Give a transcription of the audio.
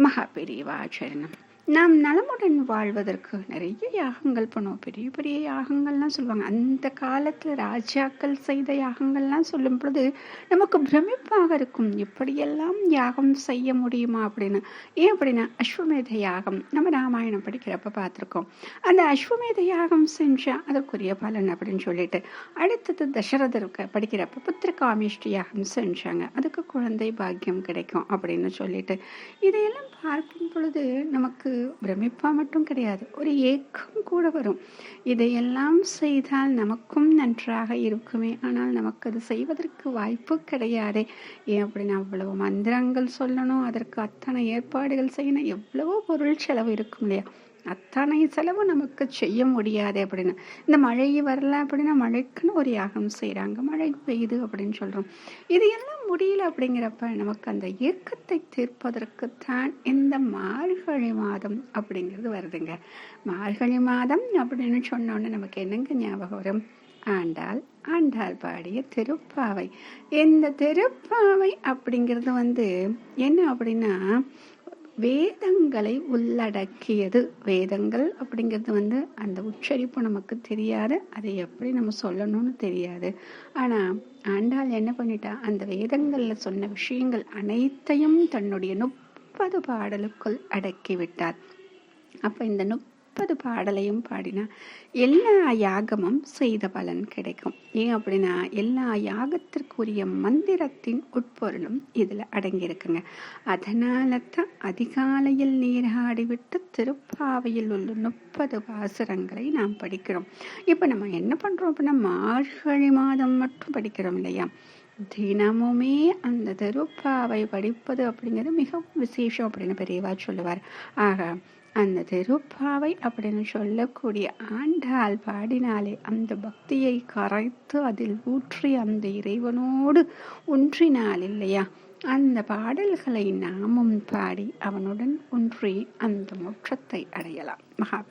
మహాపరివాచరణం நாம் நலமுடன் வாழ்வதற்கு நிறைய யாகங்கள் பண்ணுவோம். பெரிய பெரிய யாகங்கள்லாம் சொல்லுவாங்க. அந்த காலத்தில் ராஜாக்கள் செய்த யாகங்கள்லாம் சொல்லும் பொழுது நமக்கு பிரமிப்பாக இருக்கும். எப்படியெல்லாம் யாகம் செய்ய முடியுமா அப்படின்னு? ஏன் அப்படின்னா அஸ்வமேத யாகம். நம்ம ராமாயணம் படிக்கிறப்ப பார்த்துருக்கோம். அந்த அஸ்வமேத யாகம் செஞ்சால் அதற்குரிய பலன் அப்படின்னு சொல்லிட்டு அடுத்தது தசரதருக்கு படிக்கிறப்ப புத்திரகாமிஷ்டி யாகம் செஞ்சாங்க. அதுக்கு குழந்தை பாக்கியம் கிடைக்கும் அப்படின்னு சொல்லிட்டு. இதையெல்லாம் பார்க்கும் பொழுது நமக்கு பிரமிப்பா மட்டும் கிடையாது ஒரு ஏக்கம் கூட வரும். இதையெல்லாம் செய்தால் நமக்கும் நன்றாக இருக்குமே. ஆனால் நமக்கு அது செய்வதற்கு வாய்ப்பு கிடையாதே. ஏன் அப்படின்னு அவ்வளவு மந்திரங்கள் சொல்லணும் அதற்கு அத்தனை ஏற்பாடுகள் செய்யணும் எவ்வளவோ பொருள் செலவு இருக்கும் இல்லையா? அத்தனை செலவு நமக்கு செய்ய முடியாது அப்படின்னு. இந்த மழை வரல அப்படின்னா மழைக்குன்னு ஒரு யாகம் செய்கிறாங்க மழை பெய்யுது அப்படின்னு சொல்கிறோம் இது எல்லாம் முடியல அப்படிங்கிறப்ப நமக்கு அந்த இயக்கத்தை தீர்ப்பதற்குத்தான் இந்த மார்கழி மாதம் அப்படிங்கிறது வருதுங்க. மார்கழி மாதம் அப்படின்னு சொன்னோன்னே நமக்கு என்னங்க ஞாபகம் வரும்? ஆண்டாள் ஆண்டாள் பாடிய திருப்பாவை. இந்த திருப்பாவை அப்படிங்கிறது வந்து என்ன அப்படின்னா வேதங்களை உள்ளடக்கியது. வேதங்கள் அப்படிங்கிறது வந்து அந்த உச்சரிப்பு நமக்கு தெரியாது. அதை எப்படி நம்ம சொல்லணும்னு தெரியாது. ஆனால் ஆண்டாள் என்ன பண்ணிட்டா? அந்த வேதங்களில் சொன்ன விஷயங்கள் அனைத்தையும் தன்னுடைய முப்பது பாடலுக்குள் அடக்கி விட்டார். அப்போ இந்த முப்பது முப்பது பாடலையும் பாடினா எல்லா யாகமும் செய்த பலன் கிடைக்கும். ஏன் அப்படின்னா எல்லா யாகத்திற்குரிய மந்திரத்தின் உட்பொருளும் இதில் அடங்கியிருக்குங்க. அதனால தான் அதிகாலையில் நீராடிவிட்டு திருப்பாவையில் உள்ள முப்பது பாசுரங்களை நாம் படிக்கிறோம். இப்போ நம்ம என்ன பண்ணுறோம் அப்படின்னா மார்கழி மாதம் மட்டும் படிக்கிறோம் இல்லையா? தினமுமே அந்த திருப்பாவை படிப்பது அப்படிங்கிறது மிகவும் விசேஷம் அப்படின்னு பெரியவா சொல்லுவார். ஆக அந்த திருப்பாவை அப்படின்னு சொல்லக்கூடிய ஆண்டாள் பாடினாலே அந்த பக்தியை கரைத்து அதில் ஊற்றி அந்த இறைவனோடு ஒன்றினால் இல்லையா? அந்த பாடல்களை நாமும் பாடி அவனுடன் ஒன்றி அந்த மோட்சத்தை அடையலாம். மகா